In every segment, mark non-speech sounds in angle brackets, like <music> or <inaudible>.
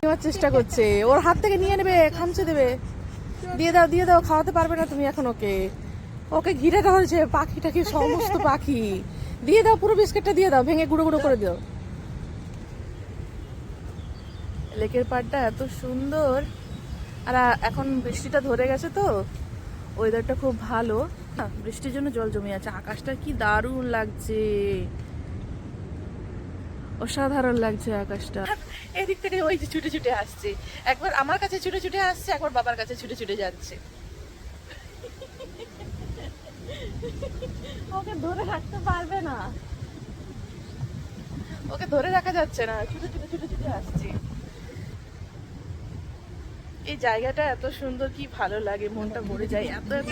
নেওয়ার চেষ্টা করছে। ওর হাত থেকে নিয়ে নেবে, খামচে দেবে। দিয়ে দাও দিয়ে দাও, খাওয়াতে পারবে না তুমি এখন ওকে। ওকে ঘিরে ধরেছে পাখি টাকি সমস্ত পাখি। দিয়ে দাও, পুরো বিস্কিটটা দিয়ে দাও, ভেঙে গুঁড়ো গুঁড়ো করে দাও। লেকের পাড়টা এত সুন্দর। আর এখন বৃষ্টিটা ধরে গেছে তো। ওয়েদারটা খুব ভালো। বৃষ্টির জন্য জল জমে আছে। আকাশটা কি দারুণ লাগছে। অসাধারণ লাগছে আকাশটা। এদিক থেকে ওই যে ছুটে ছুটে আসছে। একবার আমার কাছে ছুটে ছুটে আসছে একবার বাবার কাছে ছুটে ছুটে যাচ্ছে। ওকে ধরে রাখতে পারবে না। ওকে ধরে রাখা যাচ্ছে না ছুটে ছুটে ছুটে ছুটে আসছে। এই জায়গাটা এত সুন্দর কি ভালো লাগে মনটা ভরে যায়। এত এত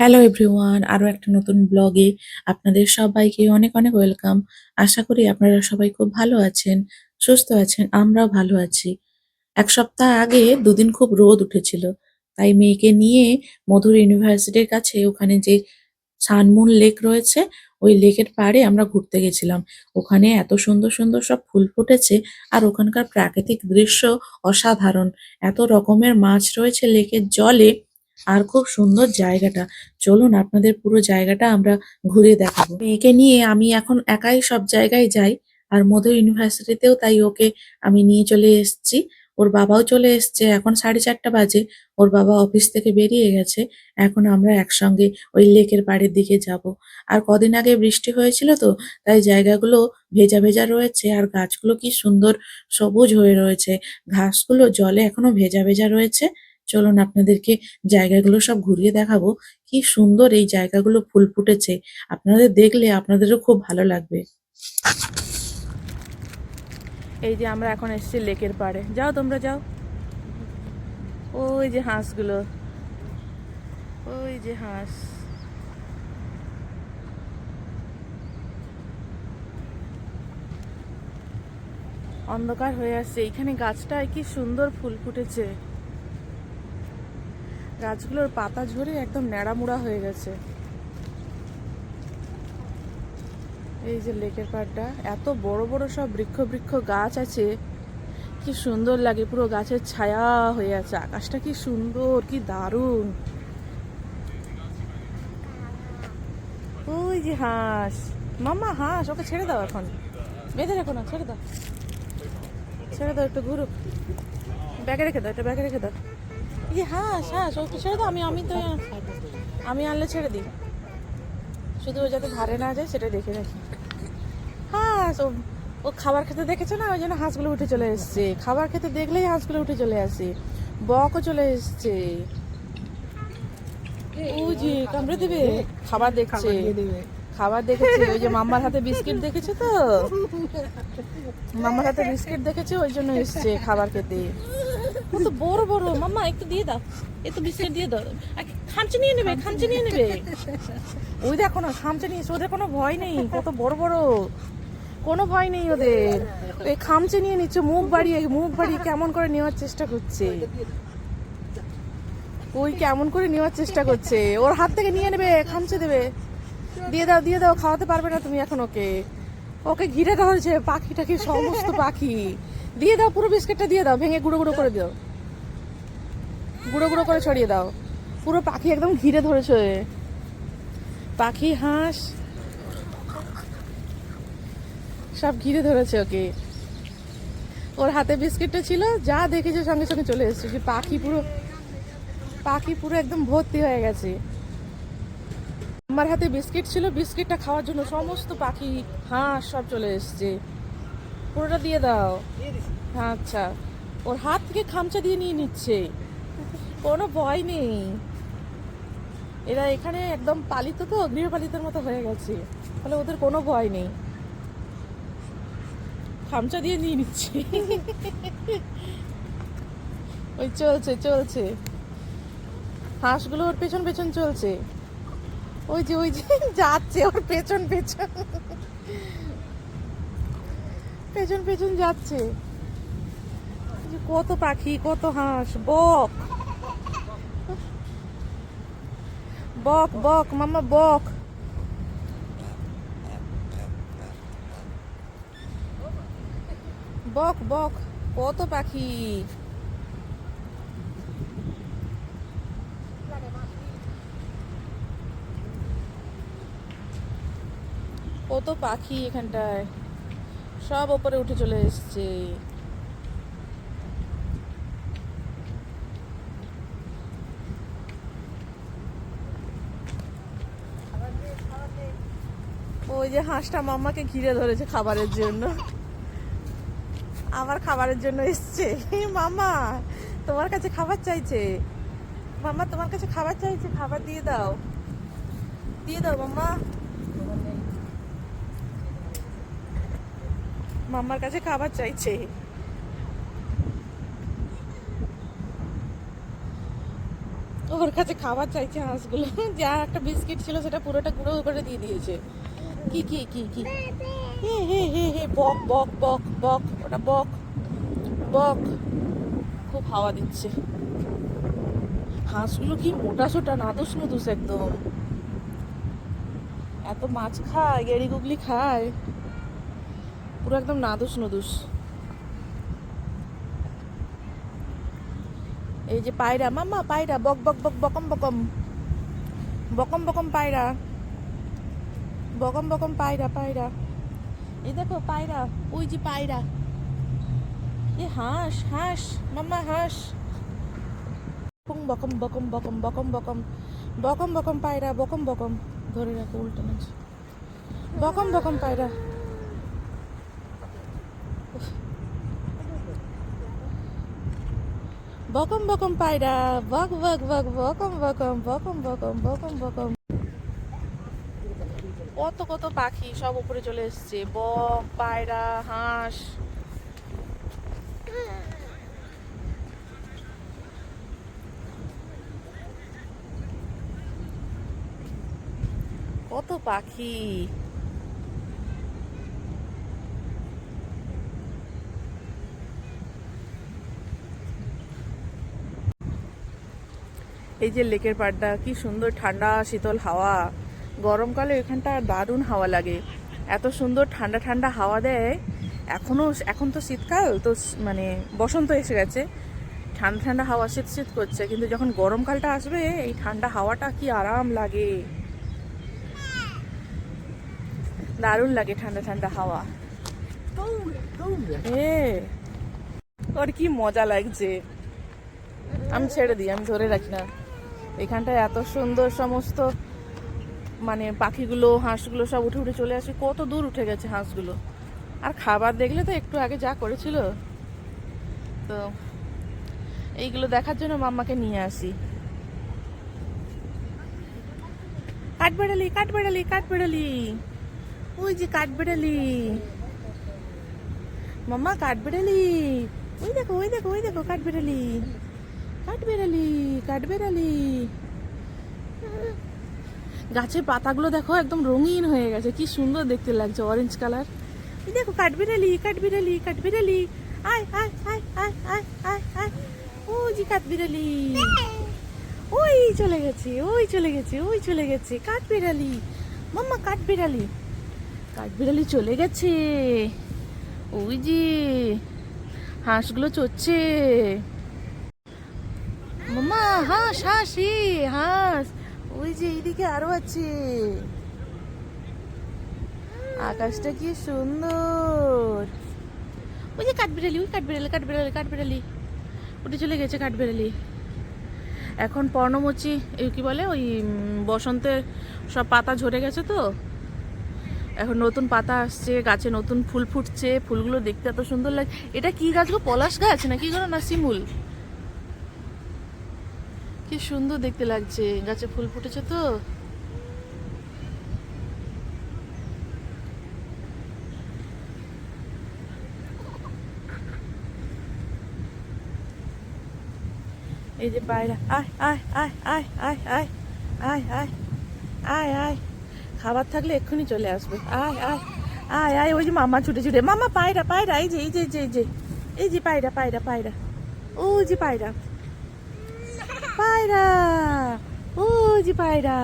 হ্যালো এভরিওয়ান আরও একটা নতুন ব্লগে আপনাদের সবাইকে অনেক অনেক ওয়েলকাম আশা করি আপনারা সবাই খুব ভালো আছেন, সুস্থ আছেন, আমরাও ভালো আছি। এক সপ্তাহ আগে দুদিন খুব রোদ উঠেছিল, তাই মেয়েকে নিয়ে মধুর ইউনিভার্সিটির কাছে ওখানে যে সানমুন লেক রয়েছে, ওই লেকের পাড়ে আমরা ঘুরতে গেছিলাম। ওখানে এত সুন্দর সুন্দর সব ফুল ফুটেছে আর ওখানকার প্রাকৃতিক দৃশ্য অসাধারণ। এত রকমের মাছ রয়েছে লেকের জলে আর খুব সুন্দর জায়গাটা। চলুন আপনাদের পুরো জায়গাটা আমরা ঘুরে দেখাবো। মেয়েকে নিয়ে আমি এখন একাই সব জায়গায় যাই আর মধু ইউনিভার্সিটিতেও তাই ওকে আমি নিয়ে চলে এসেছি। ওর বাবাও চলে এসেছে। এখন সাড়ে চারটা বাজে। ওর বাবা অফিস থেকে বেরিয়ে গেছে। এখন আমরা একসঙ্গে ওই লেকের পাড়ের দিকে যাব। আর কদিন আগে বৃষ্টি হয়েছিল তো, তাই জায়গাগুলো ভেজা ভেজা রয়েছে আর গাছগুলো কি সুন্দর সবুজ হয়ে রয়েছে। ঘাসগুলো জলে এখনও ভেজা ভেজা রয়েছে। চলুন আপনাদেরকে জায়গাগুলো সব ঘুরিয়ে দেখাবো। কি সুন্দর এই জায়গাগুলো ফুল ফুটেছে। আপনাদের দেখলে আপনাদেরও খুব ভালো লাগবে। এই যে আমরা এখন এসেছি লেকের পাড়ে। যাও তোমরা, যাও। ওই যে হাঁসগুলো। ওই যে হাঁস। অন্ধকার হয়ে আসছে। এইখানে গাছটায় কি সুন্দর ফুল ফুটেছে। গাছগুলোর পাতা ঝরে একদম ন্যাড়ামুড়া হয়ে গেছে। এই যে লেকের পাড়টা, এত বড় বড় সব বৃক্ষ বৃক্ষ গাছ আছে। কি সুন্দর লাগে, পুরো গাছের ছায়া হয়ে আছে। আকাশটা কি সুন্দর, কি দারুণ। ওই যে হাঁস। মামা হাঁস, ওকে ছেড়ে দাও এখন। বেঁধে রেখো না, ছেড়ে দাও। ছেড়ে দাও, একটু ঘুরুক। ব্যাগে রেখে দাও এটা ব্যাগে রেখে দাও। এই যে হাঁস হাঁস ওকে ছেড়ে দাও আমি আমি তো আমি আনলে ছেড়ে দিই। শুধু ও যাতে ধারে না যায় সেটা দেখে রাখি। হাঁস ও ও খাবার খেতে দেখেছে না ওই জন্য হাঁসগুলো উঠে চলে এসছে। খাবার খেতে দেখলেই হাঁসগুলো উঠে চলে আসে। বকও চলে এসছে। ও জি কামড়ে দেবে। খাবার দেখছে। খাবার দেখেছে ওই যে মাম্মার হাতে বিস্কিট দেখেছে তো? মাম্মার হাতে বিস্কিট দেখেছে ওই জন্য এসছে খাবার খেতে। কত বড় বড়। মাম্মা, একটু দিয়ে দাও। একটু বিস্কিট দিয়ে দাও। খামচে নিয়ে নেবে, খামচে নিয়ে নেবে। ওই দেখো না, খামচে নিয়ে ওদের কোনো ভয় নেই। কত বড় বড়। কোনো ভয় নেই ওদের। ওই খামচে নিয়ে নিচ্ছে, মুখ বাড়িয়ে মুখ বাড়িয়ে কেমন করে নেওয়ার চেষ্টা করছে। ওই কেমন করে নেওয়ার চেষ্টা করছে। ওর হাত থেকে নিয়ে নেবে, খামচে দেবে। দিয়ে দাও দিয়ে দাও, খাওয়াতে পারবে না তুমি এখন ওকে। ওকে ঘিরে ধরেছে পাখি টাকি সমস্ত পাখি। দিয়ে দাও, পুরো বিস্কিটটা দিয়ে দাও, ভেঙে গুঁড়ো গুঁড়ো করে দাও। গুঁড়ো গুঁড়ো করে ছড়িয়ে দাও। পুরো পাখি একদম ঘিরে ধরেছে। পাখি, হাঁস। সব ঘিরে ধরেছে ওকে। ওর হাতে বিস্কিটটা ছিল, যা দেখেছে সঙ্গে সঙ্গে চলে এসেছে। যে পাখি পুরো পাখি পুরো একদম ভর্তি হয়ে গেছে। আমার হাতে বিস্কিট ছিল, বিস্কিটটা খাওয়ার জন্য সমস্ত পাখি, হাঁস সব চলে এসছে। পুরোটা দিয়ে দাও। আচ্ছা। ওর হাত থেকে খামচা দিয়ে নিয়ে নিচ্ছে। কোনো ভয় নেই। এরা এখানে একদম পালিত তো গৃহপালিতের মতো হয়ে গেছে। তাহলে ওদের কোনো ভয় নেই। খামচা দিয়ে নিয়ে নিচ্ছে। ওই চলছে চলছে। হাঁসগুলো ওর পেছন পেছন চলছে। ওই যে ওই যে যাচ্ছে ওর পেছন পেছন। পেছন পেছন যাচ্ছে। কত পাখি, কত হাঁস, বক। বক বক মামা বক। বক বক, কত পাখি। কত পাখি এখানটায়। সব ওপরে উঠে চলে এসছে। ওই যে হাঁসটা মাম্মাকে ঘিরে ধরেছে খাবারের জন্য। আবার খাবারের জন্য এসছে। মামা তোমার কাছে খাবার চাইছে। মামা তোমার কাছে খাবার চাইছে, খাবার দিয়ে দাও। দিয়ে দাও মাম্মা। মাম্মার কাছে খাবার চাইছে। ওর কাছে খাবার চাইছে হাঁসগুলো। <laughs> যা একটা বিস্কিট ছিল সেটা পুরোটা গুঁড়ো করে দিয়ে দিয়েছে। কি কি কি কি? হে হে হে হে, বক বক বক বক, ওটা বক বক। খুব হাওয়া দিচ্ছে। হাঁসগুলো কি মোটা সোটা, নাদুস নুদুস একদম। এত মাছ খায় গেড়ি গুগলি খায়। পুরো একদম নাদুস নুদুস। এই যে পায়রা মামা পায়রা, বক বক বক, বকম বকম। বকম বকম পায়রা। বকম বকম পায়রা পায়রা। এই দেখো পায়রা, ওই যে পায়রা। এ হাঁস হাঁস, মাম্মা হাঁস। বকম বকম বকম বকম বকম বকম। বকম বকম পায়রা, বকম বকম। ধরে রাখো উল্টো নাচ। বকম বকম পায়রা। বকম বকম পায়রা, বক বক বক, বকম বকম বকম বকম বকম বকম। কত কত পাখি সব উপরে চলে এসছে। বক, পায়রা, হাঁস। কত পাখি। এই যে লেকের পাড়টা, কি সুন্দর ঠান্ডা শীতল হাওয়া। গরমকালে এখানটা দারুণ হাওয়া লাগে। এত সুন্দর ঠান্ডা ঠান্ডা হাওয়া দেয়। এখনও এখন তো শীতকাল, তো মানে বসন্ত এসে গেছে। ঠান্ডা ঠান্ডা হাওয়া শীত শীত করছে, কিন্তু যখন গরমকালটা আসবে, এই ঠান্ডা হাওয়াটা কি আরাম লাগে। দারুণ লাগে ঠান্ডা ঠান্ডা হাওয়া। এ, ওর কি মজা লাগছে। আমি ছেড়ে দিই, আমি ধরে রাখি না। এখানটায় এত সুন্দর সমস্ত মানে পাখিগুলো, হাঁসগুলো সব উঠে উঠে চলে আসে। কত দূর উঠে গেছে হাঁসগুলো। আর খাবার দেখলে তো একটু আগে যা করেছিল। তো এইগুলো দেখার জন্য মাম্মাকে নিয়ে আসি। কাঠবেড়ালি কাঠবেড়ালি কাঠবেড়ালি। ওই যে কাঠবেড়ালি। মাম্মা, কাঠবেড়ালি। ওই দেখো ওই দেখো ওই দেখো, কাঠবেড়ালি। কাঠবেড়ালি কাঠবেড়ালি। গাছের পাতাগুলো দেখো একদম রঙিন হয়ে গেছে, কি সুন্দর দেখতে লাগছে অরেঞ্জ কালার দেখো কাঠবিড়ালি কাঠবিড়ালি কাঠবিড়ালি। আয় আয় আয় আয় আয় আয় আয়। ও জি কাঠবিড়ালি। ওই চলে গেছে, ওই চলে গেছে, ওই চলে গেছে, কাঠবিড়ালি। মাম্মা, কাঠবিড়ালি। কাঠবিড়ালি চলে গেছে। ওই যে হাঁসগুলো চড়ছে। মাম্মা হাঁস হাঁস হাঁস। ওই যে এইদিকে আরও আছে। আকাশটা কি সুন্দর। ওই যে কাঠবিড়ালি, ওই কাঠবিড়ালি কাঠবিড়ালি কাঠবিড়ালি। উঠে চলে গেছে কাঠবিড়ালি। এখন পর্ণমোচি, এই কি বলে, ওই বসন্তের সব পাতা ঝরে গেছে তো। এখন নতুন পাতা আসছে, গাছে নতুন ফুল ফুটছে, ফুলগুলো দেখতে এত সুন্দর লাগে, এটা কি গাছ গো? পলাশ গাছ না কি গো? না শিমুল কি সুন্দর দেখতে লাগছে গাছে ফুল ফুটেছে তো এই যে পায়রা আয় আয় আয় আয় আয় আয় আয় আয় আয় আয় খাবার থাকলে এক্ষুনি চলে আসবে আয় আয় আয় আয় ওই যে মামা ছুটে ছুটে মামা পায়রা পায়রা এই যে এই যে এই যে এই যে এই যে পায়রা পায়রা পায়রা ও যে পায়রা পায়রা। ও যে পায়রা।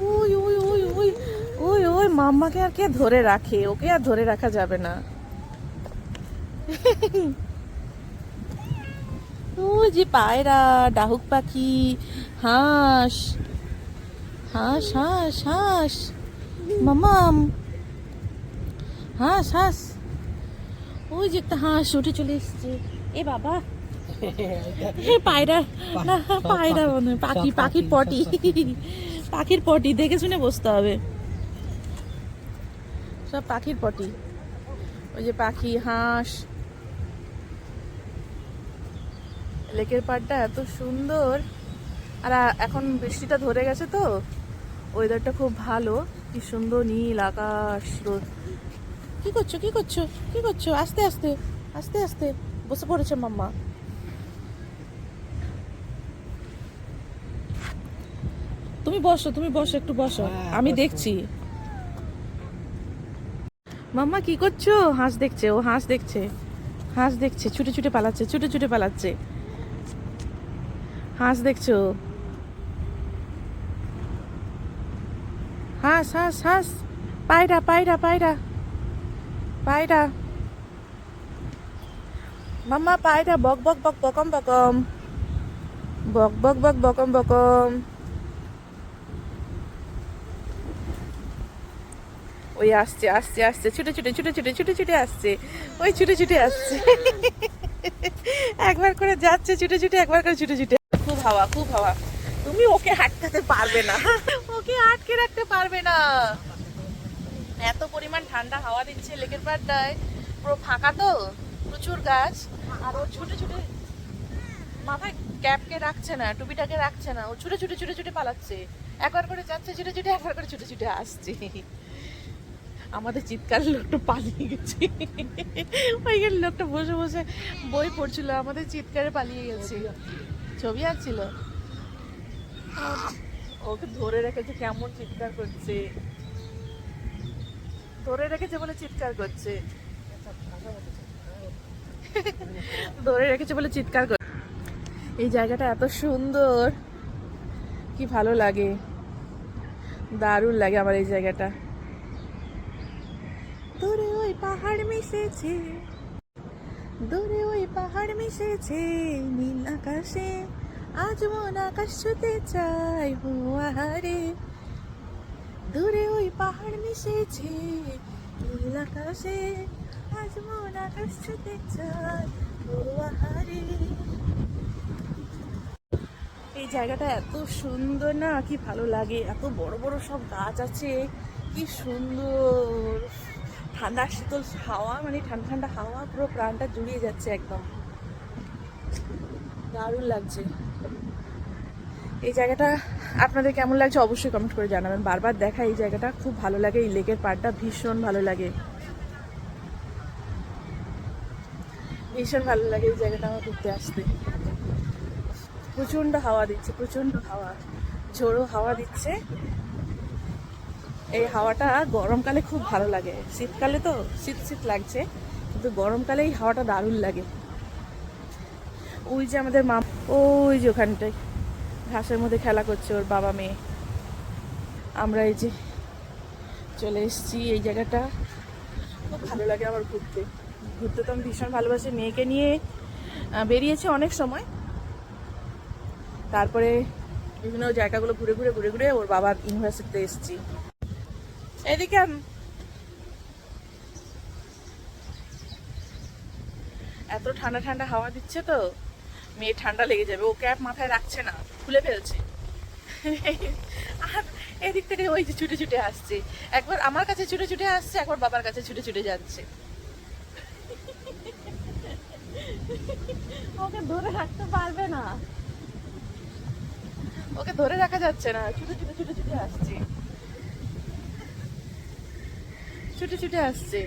ওই ওই ওই ওই ওই ওই, মাম্মাকে আর ধরে রাখে? ওকে আর ধরে রাখা যাবে না। ওই যে পায়রা, ডাহুক পাখি, হাঁস হাঁস হাঁস হাঁস মামাম হাঁস হাঁস। ওই যে একটা হাঁস, উঠে চলে এসছে। এ বাবা। পায়রা না পায়রা মনে পাখি পাখির পাখি, পটি। পাখির পটি দেখে শুনে বসতে হবে। সব পাখির পটি। ওই যে পাখি হাঁস। লেকের পাড়টা এত সুন্দর। আর এখন বৃষ্টিটা ধরে গেছে তো। ওয়েদারটা খুব ভালো। কি সুন্দর নীল আকাশ রোদ। কি করছ কি করছ কি করছ? আস্তে আস্তে আস্তে আস্তে। বসে পড়েছে মাম্মা। তুমি বসো তুমি বসো একটু বসো। হ্যাঁ, আমি দেখছি। মাম্মা কি করছ? হাঁস দেখছে ও হাঁস দেখছে। হাঁস দেখছে ছুটে ছুটে পালাচ্ছে ছুটে ছুটে পালাচ্ছে। হাঁস দেখছ? হাঁস হাঁস হাঁস। পায়রা পায়রা পায়রা। পায়রা। মাম্মা পায়রা বক বক বক বকম বকম। বক বক বক বকম বকম। ওই আসছে আসছে আসছে, ছুটে ছুটে ছুটে ছুটে ছুটে ছুটে আসছে, ওই ছুটে ছুটে আসছে। একবার করে যাচ্ছে, ছুটে ছুটে, একবার করে ছুটে ছুটে। খুব হাওয়া খুব হাওয়া। তুমি ওকে আটকাতে পারবে না। ওকে আটকে রাখতে পারবে না। এত পরিমাণ ঠান্ডা হাওয়া দিচ্ছে লেকের পাড়টায়। পুরো ফাঁকা তো, প্রচুর গাছ। আর ও ছুটে ছুটে মাথায় ক্যাপকে রাখছে না, টুপিটাকে রাখছে না। ও ছুটে ছুটে ছুটে ছুটে পালাচ্ছে। একবার করে যাচ্ছে, ছুটে ছুটে, একবার করে ছুটে ছুটে আসছে। আমাদের চিৎকার লোকটা পালিয়ে গেছে। ওইখানে লোকটা বসে বসে বই পড়ছিল, আমাদের চিৎকারে পালিয়ে গেছে। ছবি আঁকছিল। ওকে ধরে রেখেছে কেমন চিৎকার করছে। ধরে রেখেছে বলে চিৎকার করছে। ধরে রেখেছে বলে চিৎকার কর এই জায়গাটা এত সুন্দর। কি ভালো লাগে। দারুণ লাগে আমার এই জায়গাটা। দূরে ওই পাহাড় মিশেছে। দূরে ওই পাহাড় মিশেছে নীল আকাশে। আজ মন আকাশ ছুতে চাই হুয়ারে দূরে ওই পাহাড় মিশেছে নীল আকাশে। আজ মন আকাশ ছুতে চাই হুয়ারে এই জায়গাটা এত সুন্দর না? কি ভালো লাগে। এত বড় বড় সব গাছ আছে। কি সুন্দর। ঠান্ডা শীতল হাওয়া মানে ঠান্ডা ঠান্ডা হাওয়া, পুরো প্রাণটা জুড়িয়ে যাচ্ছে একদম। দারুণ লাগছে। এই জায়গাটা আপনাদের কেমন লাগছে অবশ্যই কমেন্ট করে জানাবেন। বারবার দেখা এই জায়গাটা, খুব ভালো লাগে। এই লেকের পাড়টা ভীষণ ভালো লাগে। ভীষণ ভালো লাগে এই জায়গাটা আমার ঘুরতে আসতে। প্রচণ্ড হাওয়া দিচ্ছে প্রচণ্ড হাওয়া। ঝোড়ো হাওয়া দিচ্ছে। এই হাওয়াটা গরমকালে খুব ভালো লাগে। শীতকালে তো শীত শীত লাগছে, কিন্তু গরমকালে এই হাওয়াটা দারুণ লাগে। ওই যে আমাদের মা, ওই যে ওখানটায়। ঘাসের মধ্যে খেলা করছে ওর বাবা মেয়ে। আমরা এই যে চলে এসেছি এই জায়গাটা। খুব ভালো লাগে আমার ঘুরতে। ঘুরতে তো আমি ভীষণ ভালোবাসি। মেয়েকে নিয়ে বেরিয়েছি অনেক সময়। তারপরে বিভিন্ন জায়গাগুলো ঘুরে ঘুরে ঘুরে ঘুরে ওর বাবা ইউনিভার্সিটিতে এসেছি। এদিকে। এত ঠান্ডা ঠান্ডা হাওয়া দিচ্ছে তো। মেয়ে ঠান্ডা লেগে যাবে ও ক্যাপ মাথায় রাখছে না খুলে ফেলছে। আর এদিক থেকে ওই যে ছুটে ছুটে আসছে। একবার আমার কাছে ছুটে ছুটে আসছে একবার বাবার কাছে ছুটে ছুটে যাচ্ছে। ওকে ধরে রাখতে পারবে না। ওকে ধরে রাখা যাচ্ছে না ছুটে ছুটে ছুটে ছুটে আসছে। ছুটে ছুটে আসছে।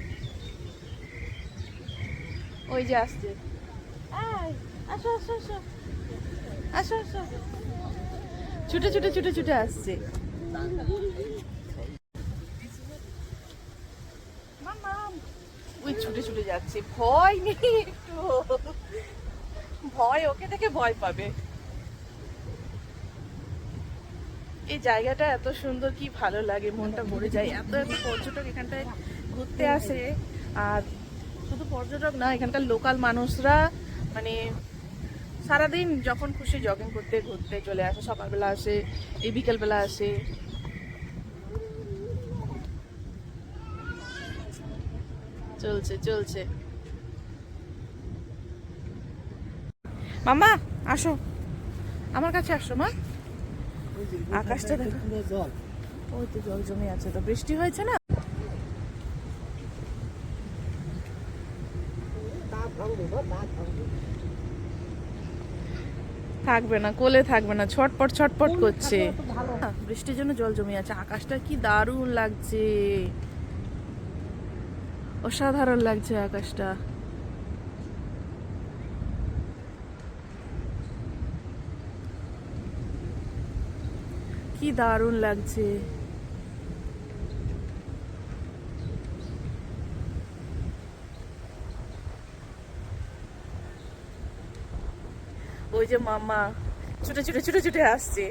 ওই যে আসছে। আসো আসো আসো। আসো আসো। ছুটে ছুটে ছুটে ছুটে আসছে। ওই ছুটে ছুটে যাচ্ছে। ভয় নেই একটু। ভয় ওকে দেখে ভয় পাবে। এই জায়গাটা এত সুন্দর, কি ভালো লাগে, মনটা ভরে যায়। এত এত পর্যটক এখানটায় ঘুরতে আসে। আর শুধু পর্যটক না, এখানকার লোকাল মানুষরা মানে সারাদিন যখন খুশি জগিং করতে, ঘুরতে চলে আসে। সকালবেলা আসে, এই বিকেলবেলা আসে। চলছে চলছে। মামা আসো। আমার কাছে আসো, মা। আকাশটা দেখো। ওই তো জল জমে আছে তো বৃষ্টি হয়েছে না? থাকবে না কোলে থাকবে না ছটপট ছটপট করছে। হ্যাঁ, বৃষ্টির জন্য জল জমে আছে আকাশটা কি দারুণ লাগছে। অসাধারণ লাগছে আকাশটা। কি দারুণ লাগছে। ওই যে মামা ছুটে ছুটে ছুটে ছুটে আসছে।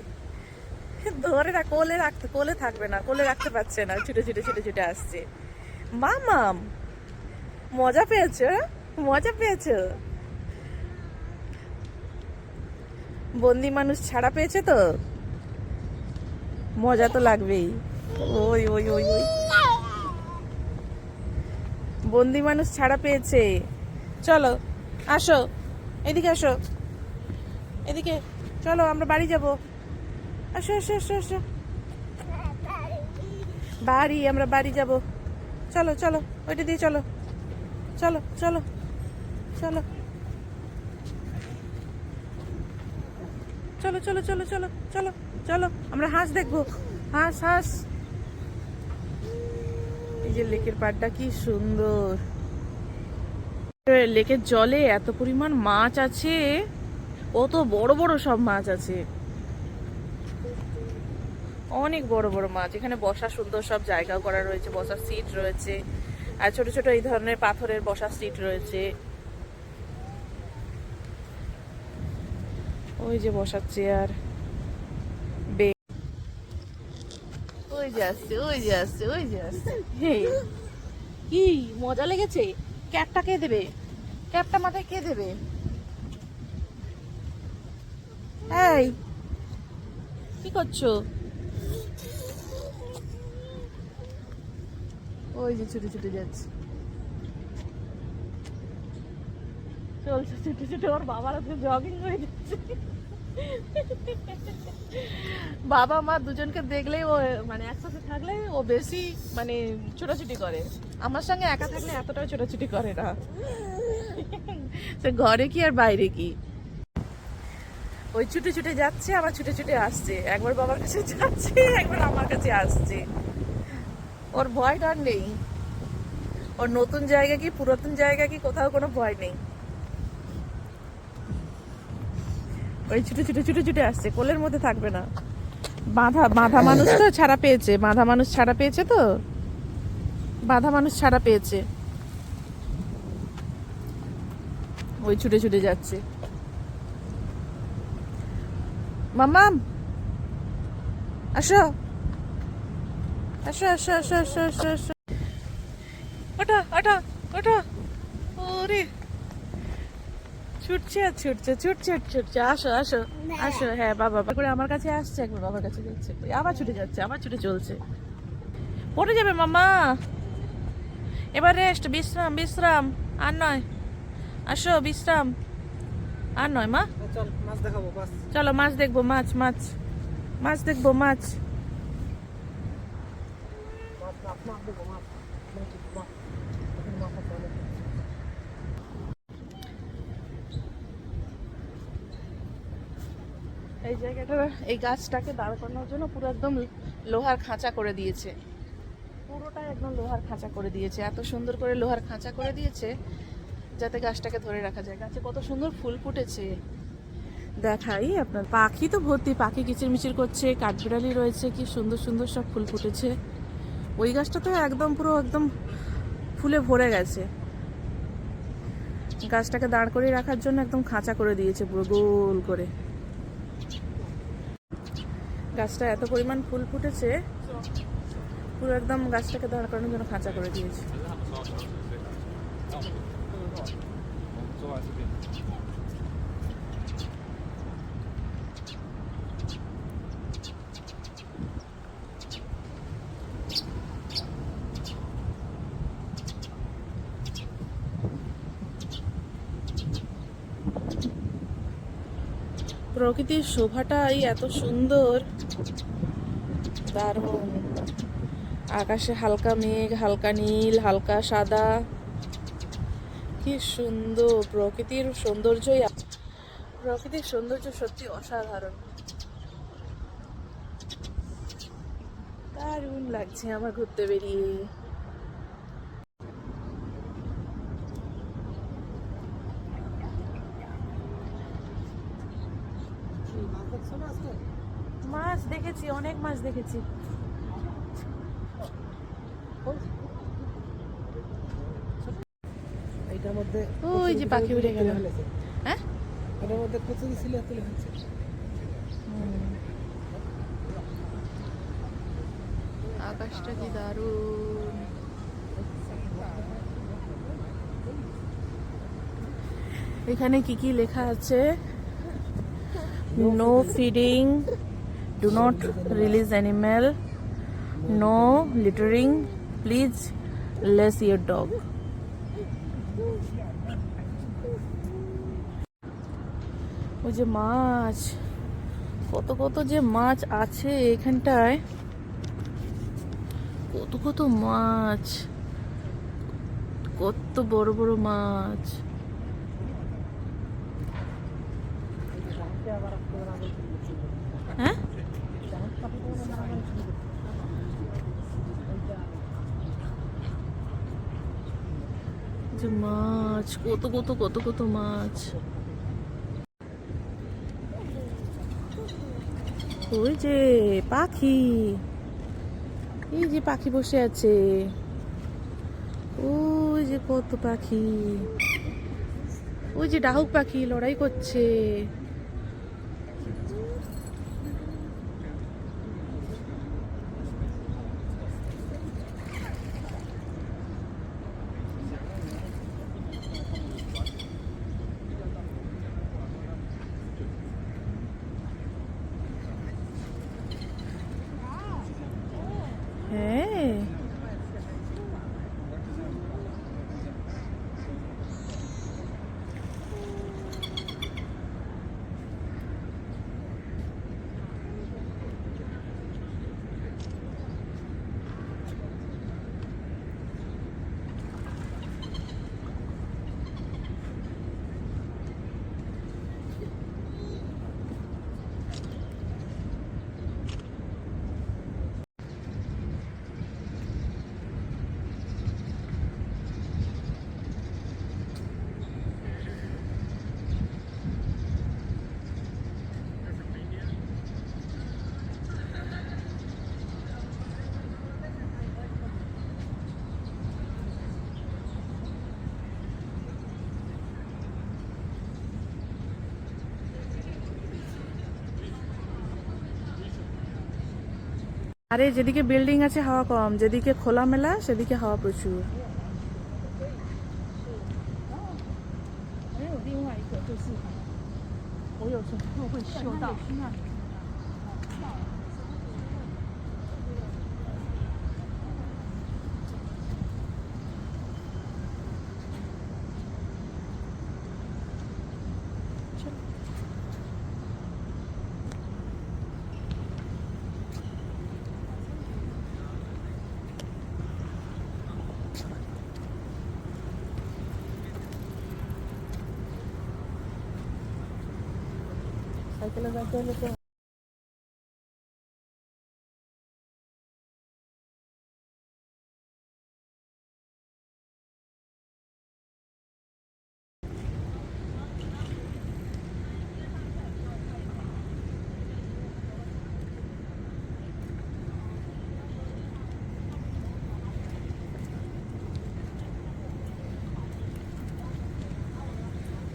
ধরে না কোলে রাখতে, কোলে থাকবে না, কোলে রাখতে পারছে না, ছুটে ছুটে ছুটে ছুটে আসছে। মামাম, মজা পেয়েছ? মজা পেয়েছ? বন্দি মানুষ ছাড়া পেয়েছে তো? মজা তো লাগবেই। ওই ওই ওই ওই। বন্দি মানুষ ছাড়া পেয়েছে। চলো, আসো। এদিকে আসো। এদিকে, চলো, আমরা বাড়ি যাব। আসো আসো আসো আসো। বাড়ি, আমরা বাড়ি যাব। চলো চলো, ওইটা দিয়ে চলো। চলো চলো চলো। চলো চলো চলো চলো চলো। চলো, আমরা হাঁস দেখব। হাঁস হাঁস। এই যে লেকের পাড়টা কি সুন্দর। লেকের জলে এত পরিমাণ মাছ আছে। কত বড় বড় সব মাছ আছে। অনেক বড় বড় মাছ। এখানে বসার সুন্দর সব জায়গাও করা রয়েছে, বসার সিট রয়েছে। আর ছোট ছোট এই ধরনের পাথরের বসার সিট রয়েছে। ওই যে বসার চেয়ার বে ওই যে আসছে ওই যে আসছে ওই যে আসছে হে কি মজা লেগেছে? ক্যাপটা কে দেবে? ক্যাপটা মাথায় কে দেবে? এই কি করছ? ওই যে ছুটে ছুটে যাচ্ছে। চলছে ছুটে ছুটে ওর বাবার হাতে জগিং হয়ে যাচ্ছে। বাবা মা দুজনকে দেখলেই ও মানে একসাথে থাকলে ও বেশি মানে ছোটাছুটি করে। আমার সঙ্গে একা থাকলে এতটাও ছোটাছুটি করে না। সে ঘরে কি আর বাইরে কি? ওই ছুটে ছুটে যাচ্ছে, আবার ছুটে ছুটে আসছে। একবার বাবার কাছে যাচ্ছে, একবার আমার কাছে আসছে। ওর ভয় ডর নেই। ওর নতুন জায়গা কি, পুরাতন জায়গা কি, কোথাও কোনো ভয় নেই। ওই ছুটে ছুটে ছুটে ছুটে আসছে, কোলের মধ্যে থাকবে না। বাঁধা বাঁধা মানুষ তো ছাড়া পেয়েছে, বাঁধা মানুষ ছাড়া পেয়েছে তো? বাঁধা মানুষ ছাড়া পেয়েছে। ওই ছুটে ছুটে যাচ্ছে। মামাম! আসো। আসো আসো আসো আসো আসো আসো। ওটা ওটা ওটা ওরে! ছুটছে আর ছুটছে ছুটছে ছুটছে। আসো আসো আসো। হ্যাঁ বাবা বাবা। করে আমার কাছে আসছে একবার বাবার কাছে যাচ্ছে। আবার ছুটে যাচ্ছে আবার ছুটে চলছে। পড়ে যাবে মামা এবার রেস্ট বিশ্রাম বিশ্রাম। আর নয়। আসো বিশ্রাম। আর নয় মা। চল মাছ দেখাবো চলো মাছ দেখব মাছ মাছ। মাছ দেখব মাছ। মাছ মাছ এখানে মাছ আছে অনেক। এই জায়গাটা এই গাছটাকে দাঁড় করানোর জন্য পুরো একদম লোহার খাঁচা করে দিয়েছে। পুরোটা একদম লোহার খাঁচা করে দিয়েছে। এত সুন্দর করে লোহার খাঁচা করে দিয়েছে যাতে গাছটাকে ধরে রাখা যায়। গাছে কত সুন্দর ফুল ফুটেছে। দেখাই আপনার পাখি তো ভর্তি। পাখি কিচিরমিচির করছে, কাঠবিড়ালি রয়েছে, কি সুন্দর সুন্দর সব ফুল ফুটেছে। ওই গাছটা তো একদম পুরো একদম ফুলে ভরে গেছে। গাছটাকে দাঁড় করিয়ে রাখার জন্য একদম খাঁচা করে দিয়েছে পুরো গোল করে। গাছটা এত পরিমাণ ফুল ফুটেছে, পুরো একদম গাছটাকে দাঁড় করানোর জন্য খাঁচা করে দিয়েছে। প্রকৃতির শোভাটাই এত সুন্দর। দারুণ আকাশে হালকা মেঘ, হালকা নীল, হালকা সাদা। কি সুন্দর প্রকৃতির সৌন্দর্যই প্রকৃতির সৌন্দর্য সত্যি অসাধারণ। দারুণ লাগছে আমার ঘুরতে বেরিয়ে মাছ দেখছ না আজকে মাছ দেখেছি অনেক মাছ দেখেছি। মধ্যে ওই যে পাখি উড়ে গেল। হ্যাঁ? এটার মধ্যে কচুরি ছিল তুলে ফেলছে। আকাশটা কি দারুণ। এখানে কি কি লেখা আছে? No feeding do not release animal no littering please leash your dog ওই যে মাছ। কত কত যে মাছ আছে এখানটায়। কত কত মাছ। কত বড় বড় মাছ হ্যাঁ যে মাছ, কত কত কত কত মাছ। ওই যে পাখি। এই যে পাখি বসে আছে। ওই যে কত পাখি। ওই যে ডাহুক পাখি লড়াই করছে হ্যাঁ আরে যেদিকে বিল্ডিং আছে হাওয়া কম যেদিকে খোলামেলা সেদিকে হাওয়া প্রচুর 还 সাইকেলে যাইতে হলে তো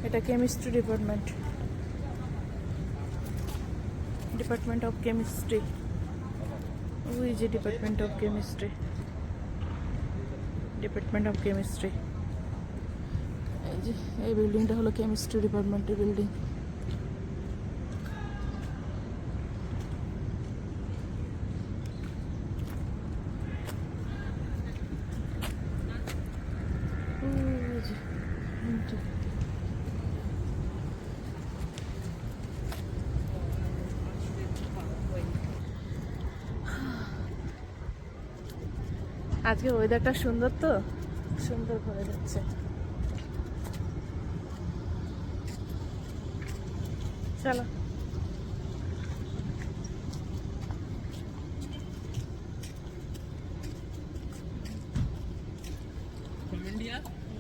এটা chemistry department department of chemistry ওই যে department of chemistry department of chemistry এই যে, এই বিল্ডিংটা হলো কেমিস্ট্রি ডিপার্টমেন্টের বিল্ডিং আজকে ওয়েদারটা সুন্দর তো সুন্দর করে যাচ্ছে চলো?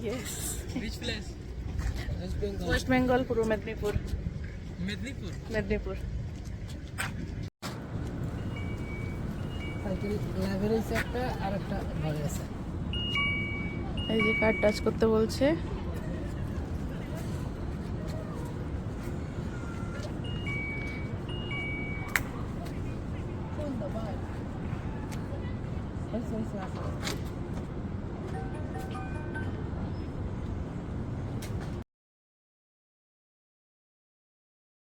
Yes Which place? West Bengal. West Bengal পূর্ব মেদিনীপুর মেদিনীপুর মেদিনীপুর ল্যাবের একটা আর একটা ঘরে আছে। এই যে কার্ড টাচ করতে বলছে?